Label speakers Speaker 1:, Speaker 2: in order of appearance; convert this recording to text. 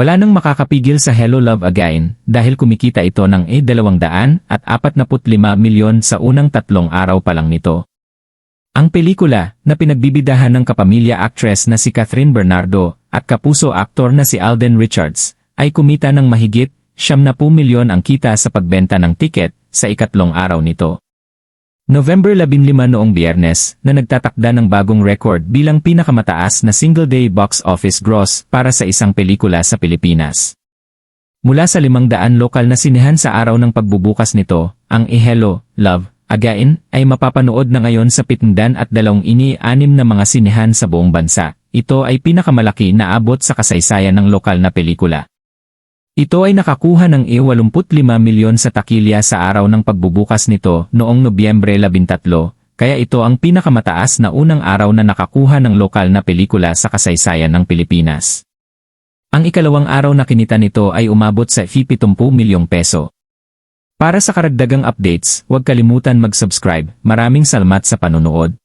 Speaker 1: Wala nang makakapigil sa Hello Love Again dahil kumikita ito ng A200 at 45 milyon sa unang tatlong araw pa lang nito. Ang pelikula, na pinagbibidahan ng kapamilya actress na si Catherine Bernardo at kapuso aktor na si Alden Richards, ay kumita ng mahigit 70 milyon ang kita sa pagbenta ng tiket sa ikatlong araw nito. November 15 noong biyernes na nagtatakda ng bagong record bilang pinakamataas na single-day box office gross para sa isang pelikula sa Pilipinas. Mula sa 500 lokal na sinehan sa araw ng pagbubukas nito, ang Ihelo, Love, Again ay mapapanood na ngayon sa 700 at dalawang ini anim na mga sinehan sa buong bansa. Ito ay pinakamalaki na abot sa kasaysayan ng lokal na pelikula. Ito ay nakakuha ng E85 milyon sa takilya sa araw ng pagbubukas nito noong Nobyembre 13, kaya ito ang pinakamataas na unang araw na nakakuha ng lokal na pelikula sa kasaysayan ng Pilipinas. Ang ikalawang araw na kinita nito ay umabot sa 70 milyong peso. Para sa karagdagang updates, huwag kalimutan mag-subscribe. Maraming salamat sa panunood.